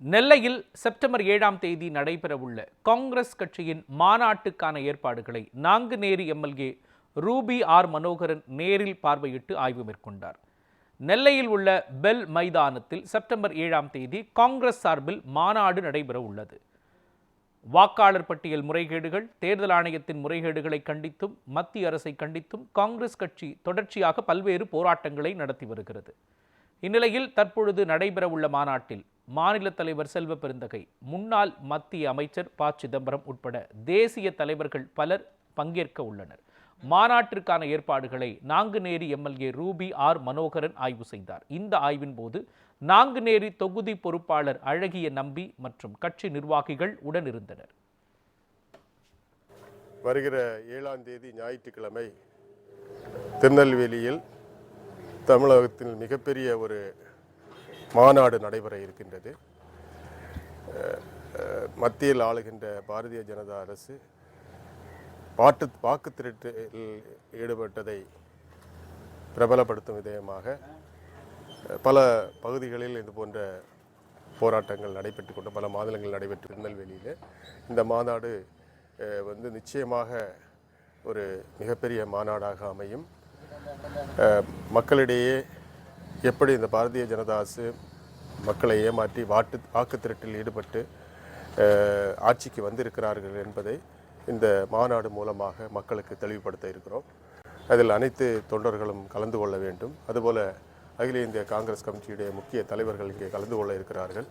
நெல்லையில் செப்டம்பர் ஏழாம் தேதி நடைபெறவுள்ள காங்கிரஸ் கட்சியின் மாநாட்டுக்கான ஏற்பாடுகளை Nanguneri MLA Ruby R Manoharan நேரில் பார்வையிட்டு ஆய்வு மேற்கொண்டார். நெல்லையில் உள்ள பெல் மைதானத்தில் செப்டம்பர் ஏழாம் தேதி காங்கிரஸ் சார்பில் மாநாடு நடைபெற உள்ளது வாக்காளர் பட்டியல் முறைகேடுகள் தேர்தல் ஆணையத்தின் முறைகேடுகளை கண்டித்தும் மத்திய அரசை கண்டித்தும் காங்கிரஸ் கட்சி தொடர்ச்சியாக பல்வேறு போராட்டங்களை நடத்தி வருகிறது. இந்நிலையில் தற்பொழுது நடைபெறவுள்ள மாநாட்டில் மாநில தலைவர் செல்வ பெருந்தகை முன்னாள் மத்திய அமைச்சர் ப. சிதம்பரம் உட்பட தேசிய தலைவர்கள் பலர் பங்கேற்க உள்ளனர். மாநாட்டிற்கான ஏற்பாடுகளை Nanguneri MLA Ruby R. Manoharan ஆய்வு செய்தார். இந்த ஆய்வின் போது நாங்குநேரி தொகுதி பொறுப்பாளர் அழகிய நம்பி மற்றும் கட்சி நிர்வாகிகள் உடனிருந்தனர். வருகிற ஏழாம் தேதி ஞாயிற்றுக்கிழமை திருநெல்வேலியில் தமிழகத்தில் மிகப்பெரிய ஒரு மாநாடு நடைபெற இருக்கின்றது. மத்தியில் ஆளுகின்ற பாரதிய ஜனதா அரசு பாட்டு வாக்கு திருட்டில் ஈடுபட்டதை பிரபலப்படுத்தும் விதயமாக பல பகுதிகளில் இது போன்ற போராட்டங்கள் நடைபெற்று கொண்டு பல மாநிலங்கள் நடைபெற்று திருநெல்வேலியில் இந்த மாநாடு வந்து நிச்சயமாக ஒரு மிகப்பெரிய மாநாடாக அமையும். மக்களிடையே எப்படி இந்த பாரதிய ஜனதா அரசு மக்களை ஏமாற்றி வாட்டு வாக்கு திரட்டில் ஈடுபட்டு ஆட்சிக்கு வந்திருக்கிறார்கள் என்பதை இந்த மாநாடு மூலமாக மக்களுக்கு தெளிவுபடுத்த இருக்கிறோம். அதில் அனைத்து தொண்டர்களும் கலந்து கொள்ள வேண்டும். அதுபோல் அகில இந்திய காங்கிரஸ் கமிட்டியுடைய முக்கிய தலைவர்கள் இங்கே கலந்து கொள்ள இருக்கிறார்கள்.